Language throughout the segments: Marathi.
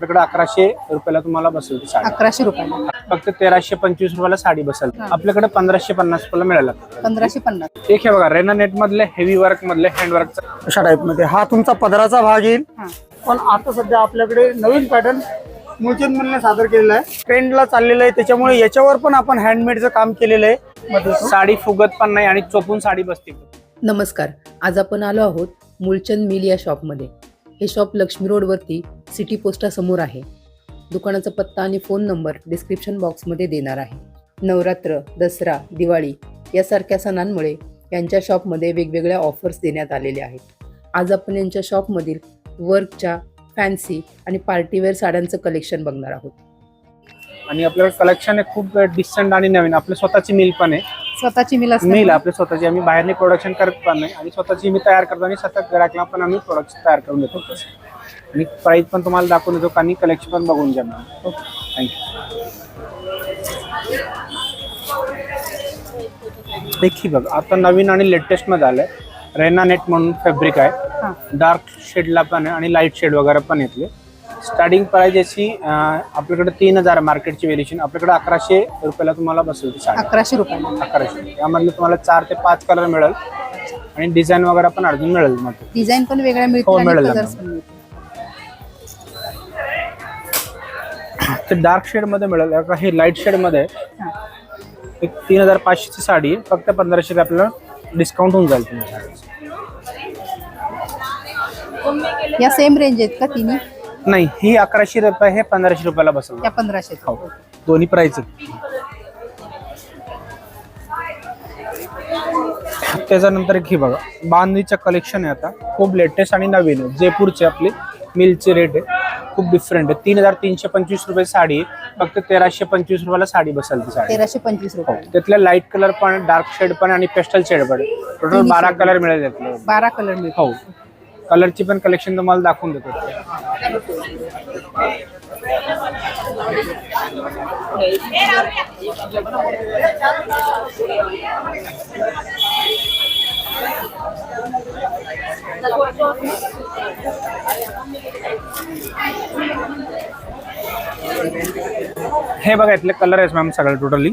आपल्याकडे अकराशे रुपयाला तुम्हाला बसेल ती साडी. अकराशे रुपयाला. फक्त तेराशे पंचवीस रुपयाला साडी बसेल. हा. आपल्याकडे पंधराशे पन्नास रुपयाला मिळेल. आपल्याला. पंधराशे पन्नास. एक हे बघा रेना नेट मधले हेवी वर्क मधले हँड वर्कचा अशा टाईपमध्ये. हा तुमचा पदराचा भाग येईल. हा. पण आता सध्या आपल्याकडे नवीन पॅटर्न मुलचंद मधले सादर केलेला आहे. ट्रेंडला चाललेलं आहे. त्याच्यामुळे याच्यावर पण आपण हँडमेडचं काम केलेलं आहे. मध्ये साडी फुगत पण नाही आणि चोपून साडी बसते. नमस्कार. आज आपण आलो आहोत मूलचंद मिल या शॉपमध्ये हे शॉप लक्ष्मी रोडवरती सिटी पोस्टासमोर आहे. दुकानाचा पत्ता आणि फोन नंबर डिस्क्रिप्शन बॉक्समध्ये देणार आहे. नवरात्र दसरा दिवाळी यासारख्या सणांमुळे यांच्या शॉपमध्ये वेगवेगळ्या ऑफर्स देण्यात आलेल्या आहेत. आज आपण यांच्या शॉपमधील वर्कच्या फॅन्सी आणि पार्टीवेअर साड्यांचं कलेक्शन बघणार आहोत. आणि आपल्याकडे कलेक्शन आहे खूप डिसेंट आणि नवीन आपलं स्वतःची मिल पण आहे. स्वतःची मिल असते मिल आपली स्वतःची. आम्ही बाहेरने प्रोडक्शन करत पण नाही. आणि स्वतःची मी तयार करतो आणि स्वतः ग्राहकला पण आम्ही प्रोडक्ट तयार करून देतो. आणि प्राइस पण तुम्हाला दाखवून देतो आणि कलेक्शन पण बघून घ्या ओके थँक्यू एक ही बघ आता नवीन आणि लेटेस्टमध्ये आलंय. रेना नेट म्हणून फॅब्रिक हा. आहे डार्क शेडला पण आहे आणि लाइट शेड वगैरे पण येतले स्टार्टिंग प्राइस याची अं, आपल्याकडे तीन हजार मार्केटची व्हेरिएशन आपल्याकडे अकराशे रुपयाला तुम्हाला बसेल ती साडी. अकराशे रुपयाला. अकराशे. यामधले तुम्हाला चार ते पाच कलर मिळेल. आणि डिझाईन वगैरे पण अजून मिळेल मग. डिझाईन पण वेगळ्या हो, मिळेल ना. मिळतील. ते डार्क शेडमध्ये मिळेल. आता हे लाइट शेडमध्ये आहे. हा. एक तीन हजार पाचशेची साडी आहे. फक्त पंधराशे ते आपल्याला डिस्काउंट होऊन जाईल. तुम्हाला या सेम रेंज आहेत का तिन्ही? नाही ही अकराशे रुपये हे पंधराशे रुपयाला बसेल. पंधराशे. हो. दोन्ही प्राइस त्याच्यानंतर एक ही बघा बांधणीचं कलेक्शन आहे आता. खूप लेटेस्ट आणि नवीन आहे. जयपूरचे आपले मिलचे रेट आहे. खूप डिफरंट आहे. तीन हजार तीनशे पंचवीस रुपये साडी. फक्त तेराशे पंचवीस रुपयाला साडी बसेल ती साडी. तेराशे पंचवीस हो. रुपये. त्यातल्या लाइट कलर पण डार्क शेड पण आणि पेस्टल शेड पण टोटल बारा. कलर मिळेल त्यातले. बारा कलर मिळतील. हो. कलरची पण कलेक्शन तुम्हाला दाखवून देतो. हे बघा इथले कलर आहेत मॅम सगळं टोटली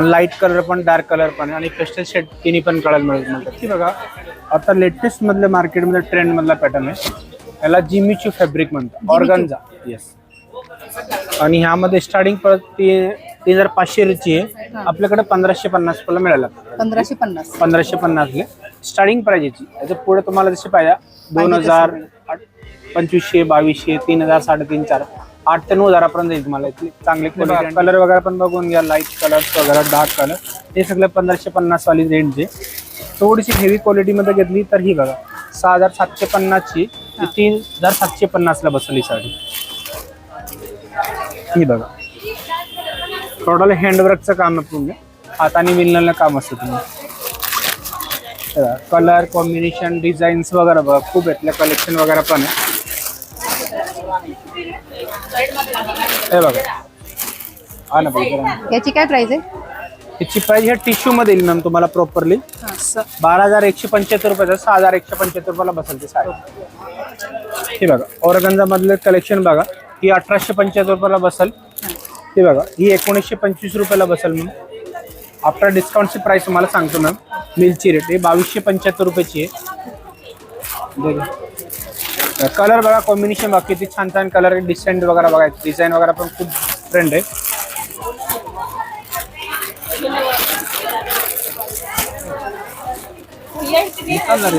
लाइट कलर पण डार्क कलर पण आणि पेस्टल शेड तिन्ही पण कळायला मिळत म्हणतात की बघा आता लेटेस्ट मधले मार्केटमध्ये ट्रेंड मधला पॅटर्न आहे. याला जिमीची फॅब्रिक म्हणतात. ऑर्गनजा येस आणि ह्यामध्ये स्टार्टिंग परत ती तीन हजार पाचशे रुची आहे आपल्याकडे पंधराशे पन्नास रुपयाला मिळायला पंधराशे पन्नास. पंधराशे पन्नासले स्टार्टिंग प्राइस याची. याच्यापुढे तुम्हाला जसे पाहिजे दोन हजार पंचवीसशे बावीसशे तीन हजार साडेतीन चार. आठ ते नऊ हजारापर्यंत येईल तुम्हाला. इथली चांगले कलर वगैरे पण बघून घ्या लाइट कलर्स वगैरे डार्क कलर हे सगळे पंधराशे पन्नास वाली आहे. थोडीशी हेवी क्वालिटी मध्ये घेतली तर ही बघा सहा हजार सातशे पन्नासची तीन हजार सातशे पन्नासला बसली ही साडी. ही बघा. टोटल हँडवर्कचं काम आहे पूर्ण हाताने विणलेलं काम असतं तुम्ही कलर कॉम्बिनेशन डिझाईन्स वगैरे बघा खूप यातलं कलेक्शन वगैरे पण आहे. हे बघा. हा ना बघा याची काय प्राइस आहे? याची प्राइस ह्या टिश्यू मध्ये येईल मॅम तुम्हाला प्रॉपरली बारा हजार एकशे पंच्याहत्तर रुपयाचं सहा हजार एकशे पंच्याहत्तर रुपयाला बसेल ते साडी. हे बघा औरगंजा मधलं कलेक्शन बघा. ही अठराशे पंच्याहत्तर रुपयाला बसेल. हे बघा ही एकोणीसशे पंचवीस रुपयाला बसेल मॅम आफ्टर डिस्काउंटची प्राइस तुम्हाला सांगतो मॅम मिलची रेट ही बावीसशे पंच्याहत्तर रुपयाची आहे. कलर बघा कॉम्बिनेशन बघा किती छान छान कलर डिसेंट वगैरे बघा डिझाईन वगैरे पण खूप ट्रेंड आहे. चालणार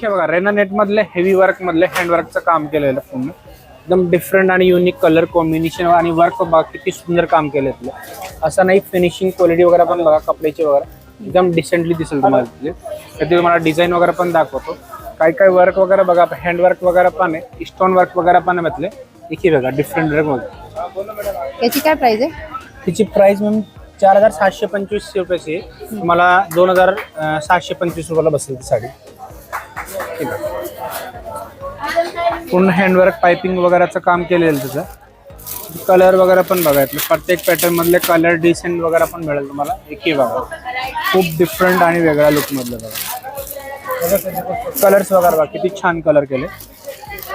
हे बघा रेना नेट मधले हेवी वर्क मधले हँड वर्कचं काम केलेलं पूर्ण. एकदम डिफरंट आणि युनिक कलर कॉम्बिनेशन आणि वर्क बघा किती सुंदर काम केलं इथलं असं नाही फिनिशिंग क्वालिटी वगैरे पण बघा कपड्याची वगैरे. एकदम डिसेंटली दिसेल तुम्हाला तिथे त्यात तुम्हाला डिझाईन वगैरे पण दाखवतो. काही काही वर्क वगैरे बघा हँड वर्क वगैरे पण आहे. स्टोन वर्क वगैरे पण आहे म्हटले इथे बघा डिफरंट वर्कमध्ये याची काय प्राइस आहे? तिची प्राइस मॅम चार हजार सातशे पंचवीस रुपयाची आहे. तुम्हाला दोन हजार सहाशे पंचवीस रुपयाला बसेल ती साडी. केलं. पूर्ण हँडवर्क पायपिंग वगैरेचं काम केलेलं त्याचं कलर वगैरे पण बघा प्रत्येक पॅटर्न मधले कलर डिसेंट वगैरे पण मिळेल तुम्हाला. एकही बघा. खूप डिफरंट आणि वेगळ्या लुकमधलं बघा. कलर्स वगैरे बघा किती छान कलर केले.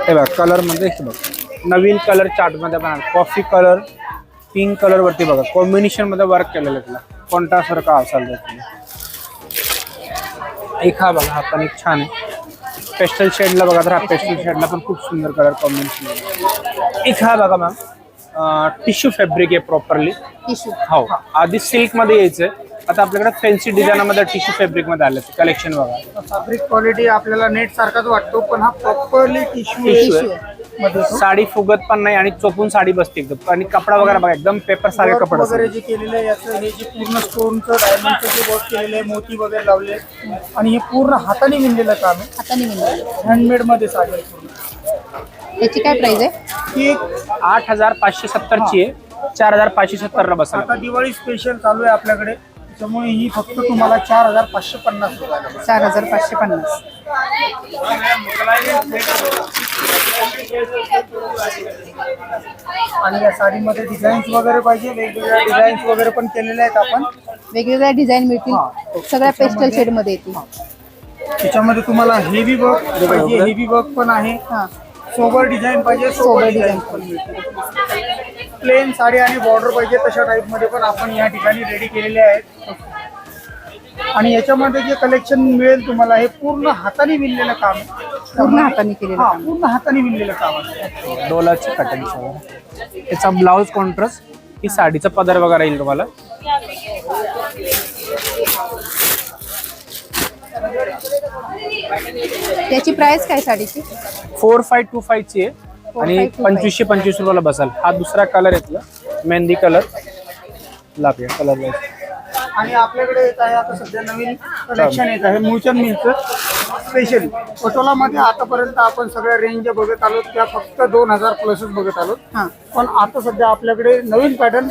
हे बघा कलर म्हणजे हे नवीन कलर चार्टमध्ये पण कॉफी कलर पिंक कलर वरती बघा. कॉम्बिनेशनमध्ये वर्क केलेलं आहे त्याला कोणता सारखा असाल तुम्ही. एक हा बघा हा पण एक छान आहे. पेस्टल शेडला बघा तर हा पेस्टल शेडला पण खूप सुंदर कलर कॉम्बिनेशन एक हा बघा मॅम टिश्यू फॅब्रिक आहे प्रॉपरली टिश्यू हो. आधी सिल्कमध्ये यायचंय. आता आपल्याकडे फॅन्सी डिझाईनमध्ये टिश्यू फॅब्रिकमध्ये आलं कलेक्शन बघा. फॅब्रिक क्वालिटी आपल्याला नेट सारखाच वाटतो पण हा प्रॉपरली टिश्यू मध्ये येतो. साडी फुगत पण नाही आणि चोपून साडी बसते एकदम. आणि कपडा वगैरे बघा एकदम पेपर सारखे वर्क कपडा वगैरे जे केलेलं आहे याचं हे जे पूर्ण स्टोनचं डायमंडचं जे वर्क केलेलं आहे मोती वगैरे लावले आणि हे पूर्ण हाताने विणलेलं काम आहे. हाताने मिळणार हँडमेडमध्ये साडी आहे. पूर्ण याची काय प्राइस आहे? ही एक आठ हजार पाचशे सत्तरची आहे. चार हजार पाचशे सत्तरला बसेल आता दिवाळी स्पेशल चालू आहे आपल्याकडे. त्याच्यामुळे ही फक्त तुम्हाला चार हजार पाचशे पन्नास चार हजार पाचशे पन्नास. आणि या साडीमध्ये डिझाईन्स वगैरे पाहिजे वेगवेगळ्या डिझाईन्स वगैरे पण केलेले आहेत आपण. वेगवेगळ्या डिझाईन मिळतील. सगळ्या पेस्टल शेडमध्ये येतील. त्याच्यामध्ये तुम्हाला हेवी वर्क पाहिजे हेवी वर्क पण आहे. हा. सोबर डिझाईन पाहिजे सोबर डिझाईन. पण मिळते प्लेन साडी आणि बॉर्डर पाहिजे तशा टाईपमध्ये पण आपण या ठिकाणी रेडी केलेले आहेत. आणि याच्यामध्ये जे कलेक्शन मिळेल तुम्हाला हे पूर्ण हाताने विणलेलं काम आहे. पूर्ण हाताने केलेलं हा काम. पूर्ण हाताने विणलेलं काम आहे. डोलाचे वगैरे त्याचा ब्लाऊज कॉन्ट्रास्ट ही साडीचा पदर वगैरे येईल तुम्हाला. त्याची प्राइस काय साडीची? फोर फाय टू फायची आहे. आणि 4525 पंचवीसशे पंचवीस रुपयाला बसाल. हा दुसरा कलर येतला मेहंदी कलर लाभ कलर आणि आपल्याकडे येत आहे आता सध्या नवीन कलेक्शन येत आहे. मूळचंद मिलचं स्पेशली पटोलामध्ये आतापर्यंत आपण सगळ्या रेंज ज्या बघत आलो त्या फक्त दोन हजार प्लसच बघत आलो हा. पण आता सध्या आपल्याकडे नवीन पॅटर्न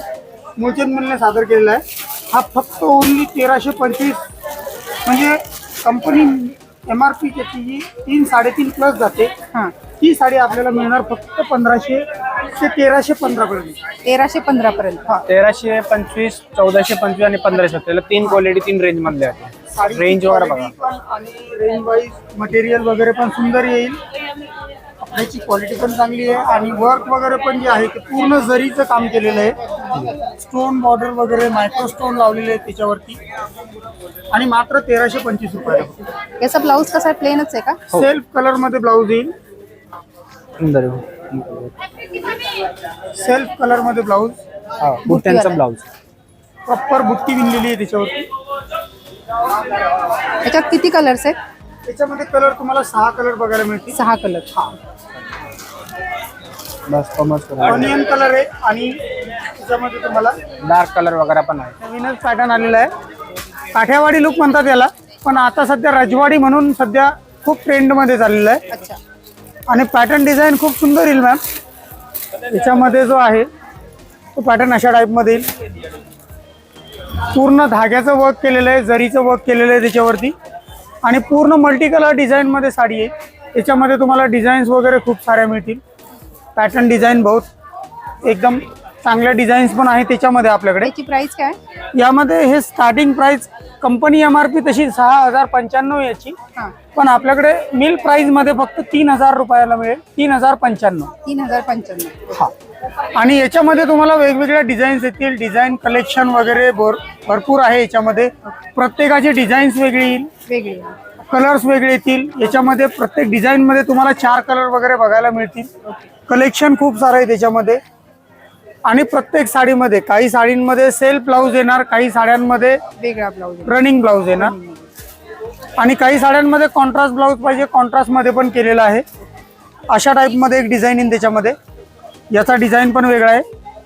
मूळचंद मिलने सादर केलेला आहे. हा फक्त ओनली तेराशे पंचवीस. म्हणजे कंपनी एम आर पी त्याची जी तीन साडेतीन प्लस जाते. हा. ती साडी आपल्याला मिळणार फक्त पंधराशे ते तेराशे पंधरा पर्यंत. तेराशे पंधरा पर्यंत हा. तेराशे पंचवीस चौदाशे पंचवीस आणि पंधराशे त्याला तीन क्वालिटी तीन रेंज मधले आहेत. रेंज वगैरे बघा. आणि रेंज वाईज मटेरियल वगैरे पण सुंदर येईल. कपड्याची क्वालिटी पण चांगली आहे आणि वर्क वगैरे पण जे आहे ते पूर्ण जरीचं काम केलेलं आहे. स्टोन बॉर्डर वगैरे मायक्रो स्टोन लावलेले आहेत त्याच्यावरती. आणि मात्र तेराशे पंचवीस रुपयाला. याचा ब्लाऊज कसा आहे? प्लेनच आहे का? सेल्फ कलरमध्ये ब्लाऊज येईल. सुंदर सेल्फ कलरमध्ये ब्लाऊज हा बुट्ट्यांचा ब्लाऊज प्रॉपर बुट्टी विणलेली आहे त्याच्यावरती. याच्यात किती कलर्स आहेत? त्याच्यामध्ये कलर तुम्हाला सहा कलर बघायला मिळतील. सहा कलर बस कॉमर्स ऑनियन कलर आहे आणि त्याच्यामध्ये तुम्हाला डार्क कलर वगैरे पण आहे. नवीनच पॅटर्न आलेला आहे. काठ्यावाडी लुक म्हणतात याला पण आता सध्या रजवाडी म्हणून सध्या खूप ट्रेंडमध्ये चाललेलं आहे. अच्छा. आणि पॅटर्न डिझाईन खूप सुंदर येईल मॅम याच्यामध्ये जो आहे तो पॅटर्न अशा टाईपमध्ये येईल. पूर्ण धाग्याचं वर्क केलेलं आहे जरीचं वर्क केलेलं आहे त्याच्यावरती. आणि पूर्ण मल्टी कलर डिझाईनमध्ये साडी आहे. त्याच्यामध्ये तुम्हाला डिझाईन्स वगैरे खूप साऱ्या मिळतील. पॅटर्न डिझाईन बहुत एकदम चांगल्या डिझाईन्स पण आहे त्याच्यामध्ये आपल्याकडे. याची प्राइस काय? यामध्ये हे starting price company M R P तशी सहा हजार पंच्याण्णव याची. हा. पण आपल्याकडे मिल प्राइसमध्ये फक्त तीन हजार रुपयाला मिळेल. तीन हजार पंच्याण्णव. तीन हजार पंच्याण्णव. हा. आणि याच्यामध्ये तुम्हाला वेगवेगळ्या डिझाईन्स येतील. डिझाईन कलेक्शन वगैरे भर भरपूर आहे याच्यामध्ये. प्रत्येकाची डिझाईन्स वेगळी येईल. वेगळी. कलर्स वेगळे येतील. याच्यामध्ये प्रत्येक डिझाईन मध्ये तुम्हाला चार कलर वगैरे बघायला मिळतील. कलेक्शन खूप सारं आहे त्याच्यामध्ये. आणि प्रत्येक साडीमध्ये काही साडींमध्ये सेल्फ ब्लाऊज येणार काही साड्यांमध्ये वेगळा ब्लाऊज रनिंग ब्लाऊज येणार. आणि काही साड्यांमध्ये कॉन्ट्रास्ट ब्लाऊज पाहिजे कॉन्ट्रास्टमध्ये पण केलेला आहे. अशा टाईपमध्ये एक डिझाईन येईल त्याच्यामध्ये. याचा डिझाईन पण वेगळा आहे.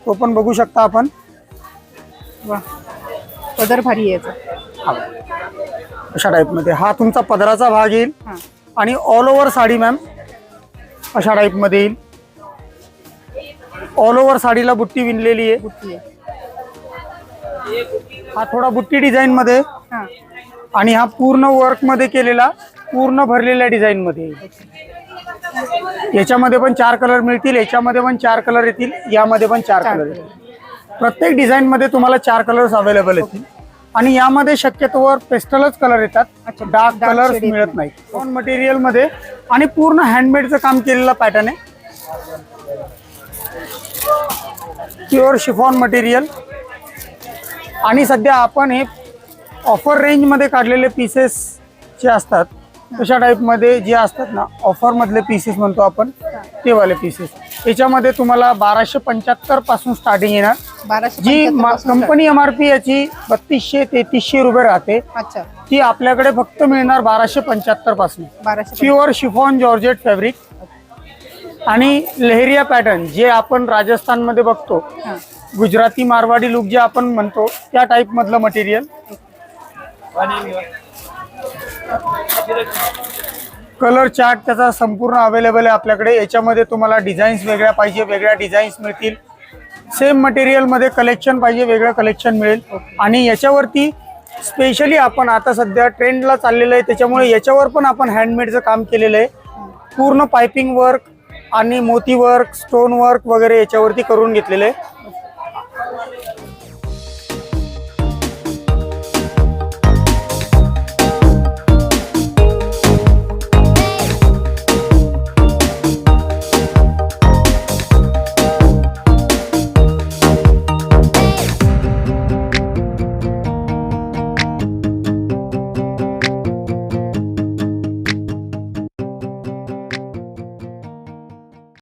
तो पण बघू शकता आपण. वा. पदर भारी याचा. अशा टाईपमध्ये. हा तुमचा पदराचा भाग येईल. आणि ऑल ओव्हर साडी मॅम अशा टाईपमध्ये येईल. ऑल ओव्हर साडीला बुट्टी विणलेली आहे. बुट्टी आहे. हा थोडा बुट्टी डिझाईनमध्ये हा. आणि हा पूर्ण वर्कमध्ये केलेला पूर्ण भरलेल्या डिझाईनमध्ये येईल याच्यामध्ये पण चार कलर मिळतील याच्यामध्ये पण चार कलर येतील यामध्ये पण चार कलर येतील. प्रत्येक डिझाईनमध्ये तुम्हाला चार कलर्स अवेलेबल येतील. आणि यामध्ये शक्यतोवर पेस्टलच कलर येतात. अच्छा, डार्क dark कलर्स shade येत मिळत नाही मटेरियलमध्ये. आणि पूर्ण हँडमेडचं काम केलेला पॅटर्न आहे. Pure chiffon material. आणि सध्या आपण हे ऑफर रेंजमध्ये काढलेले पीसेस जे असतात तशा टाईपमध्ये जे असतात ना ऑफरमधले पीसेस म्हणतो आपण ते वाले पीसेस याच्यामध्ये तुम्हाला बाराशे पंच्याहत्तरपासून स्टार्टिंग येणार. जी. कंपनी एम आर पी याची बत्तीसशे तेहतीसशे रुपये राहते. अच्छा. ती आपल्याकडे फक्त मिळणार बाराशे पंच्याहत्तरपासून. प्युअर शिफॉन जॉर्जेट फॅब्रिक आणि लेहरिया पॅटर्न जे आपण राजस्थानमध्ये बघतो गुजराती मारवाडी लुक जे आपण म्हणतो त्या टाईप मधलं मटेरियल कलर चार्ट त्याचा संपूर्ण अवेलेबल आहे आपल्याकडे. याच्यामध्ये तुम्हाला डिझाईन्स वेगळ्या पाहिजे वेगळ्या डिझाईन्स मिळतील. सेम मटेरियलमध्ये कलेक्शन पाहिजे वेगळं कलेक्शन मिळेल. आणि याच्यावरती स्पेशली आपण आता सध्या ट्रेंडला चाललेलं आहे. त्याच्यामुळे याच्यावर पण आपण हँडमेडचं काम केलेलं आहे. पूर्ण पायपिंग वर्क आणि मोती वर्क स्टोन वर्क वगैरे याच्यावरती करून घेतलेले.